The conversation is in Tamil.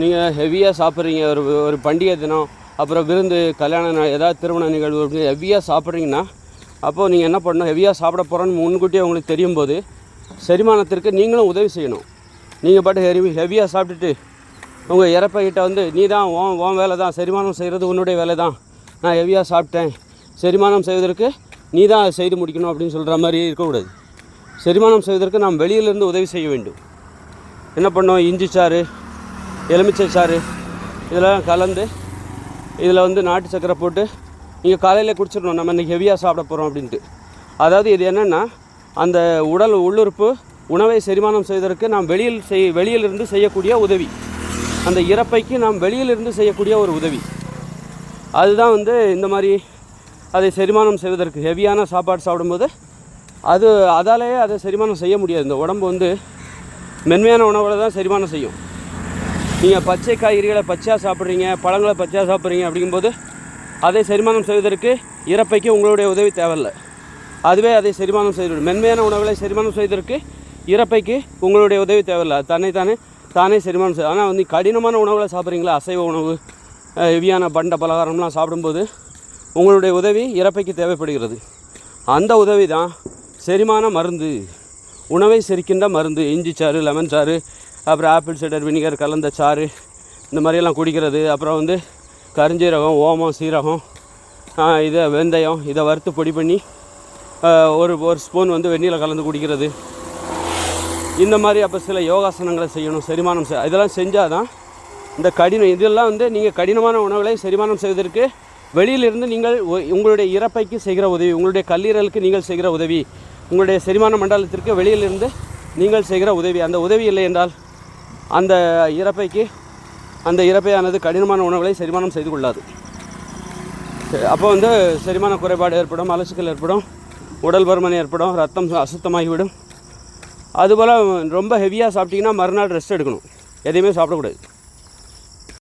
நீங்கள் ஹெவியாக சாப்பிட்றீங்க ஒரு ஒரு பண்டிகை தினம் அப்புறம் விருந்து கல்யாணம் ஏதாவது திருமண நிகழ்வு அப்படின்னு ஹெவியாக சாப்பிட்றீங்கன்னா அப்போது நீங்கள் என்ன பண்ணணும்? ஹெவியாக சாப்பிட போகிறோன்னு முன்கூட்டியே உங்களுக்கு தெரியும் போது செரிமானத்திற்கு நீங்களும் உதவி செய்யணும். நீங்கள் பாட்டு ஹெவி ஹெவியாக சாப்பிட்டுட்டு உங்கள் இறப்பைகிட்ட வந்து நீ தான் ஓன் ஓன் வேலை தான் செரிமானம் செய்கிறது உன்னுடைய வேலை தான். நான் ஹெவியாக சாப்பிட்டேன். செரிமானம் செய்வதற்கு நீ தான் அதை செய்து முடிக்கணும் அப்படின்னு சொல்கிற மாதிரி இருக்கக்கூடாது. செரிமானம் செய்வதற்கு நாம் வெளியிலேருந்து உதவி செய்ய வேண்டும். என்ன பண்ணோம் இஞ்சி சாறு எலுமிச்சை சாறு. இதெல்லாம் கலந்து இதில் வந்து நாட்டு சக்கரை போட்டு நீங்கள் காலையில் குடிச்சிடணும். நம்ம இன்றைக்கி ஹெவியாக சாப்பிட போகிறோம் அப்படின்ட்டு. அதாவது இது என்னென்னா அந்த உடல் உள்ளுறுப்பு உணவை செரிமானம் செய்வதற்கு நாம் வெளியில் செய் வெளியிலிருந்து செய்யக்கூடிய உதவி. அந்த இறப்பைக்கு நாம் வெளியிலிருந்து செய்யக்கூடிய ஒரு உதவி. அதுதான் வந்து இந்த மாதிரி அதை செரிமானம் செய்வதற்கு ஹெவியான சாப்பாடு சாப்பிடும்போது அது அதாலேயே அதை செரிமானம் செய்ய முடியாது. இந்த உடம்பு வந்து மென்மையான உணவுகளை தான் செரிமானம் செய்யும். நீங்கள் பச்சை காய்கறிகளை பச்சையாக சாப்பிட்றீங்க பழங்களை பச்சையாக சாப்பிட்றீங்க அப்படிங்கும்போது அதை செரிமானம் செய்வதற்கு இறப்பைக்கு உங்களுடைய உதவி தேவையில்லை. அதுவே அதை செரிமானம் செய்து மென்மையான உணவுகளை செரிமானம் செய்வதற்கு இறப்பைக்கு உங்களுடைய உதவி தேவையில்லை. அது தன்னை தானே தானே செரிமானம் செய்யும் ஆனால் வந்து கடினமான உணவுகளை சாப்பிட்றீங்களா? அசைவ உணவு அஹ், ஹெவியான பண்ட பலகாரம்லாம் சாப்பிடும்போது உங்களுடைய உதவி இறப்பைக்கு தேவைப்படுகிறது. அந்த உதவி தான் செரிமான மருந்து. உணவை செரிக்கின்ற மருந்து. இஞ்சி சாறு லெமன் சாறு அப்புறம் ஆப்பிள் சைடர் வினிகர் கலந்த சாறு இந்த மாதிரியெல்லாம் குடிக்கிறது. அப்புறம் வந்து கருஞ்சீரகம் ஓமம் சீரகம் இதை வெந்தயம் இதை வறுத்து பொடி பண்ணி ஒரு ஒரு ஸ்பூன் வந்து வெந்நீரில் கலந்து குடிக்கிறது. இந்த மாதிரி அப்போ சில யோகாசனங்களை செய்யணும் செரிமானம் செய் இதெல்லாம் செஞ்சால் தான் இந்த கடினம் இதெல்லாம் வந்து நீங்கள் கடினமான உணவுகளை செரிமானம் செய்வதற்கு வெளியிலிருந்து நீங்கள் ஒ- உங்களுடைய இறப்பைக்கு செய்கிற உதவி உங்களுடைய கல்லீரலுக்கு நீங்கள் செய்கிற உதவி உங்களுடைய செரிமான மண்டலத்திற்கு வெளியிலிருந்து நீங்கள் செய்கிற உதவி. அந்த உதவி இல்லை என்றால் அந்த இறப்பைக்கு அந்த இறப்பையானது கடினமான உணவுகளை செரிமானம் செய்து கொள்ளாது. அப்போ வந்து செரிமான குறைபாடு ஏற்படும் அலசுக்கள் ஏற்படும் உடல் பருமன் ஏற்படும் ரத்தம் அசுத்தமாகிவிடும். அதுபோல் ரொம்ப ஹெவியாக சாப்பிட்டிங்கன்னா மறுநாள் ரெஸ்ட் எடுக்கணும். எதையுமே சாப்பிடக்கூடாது.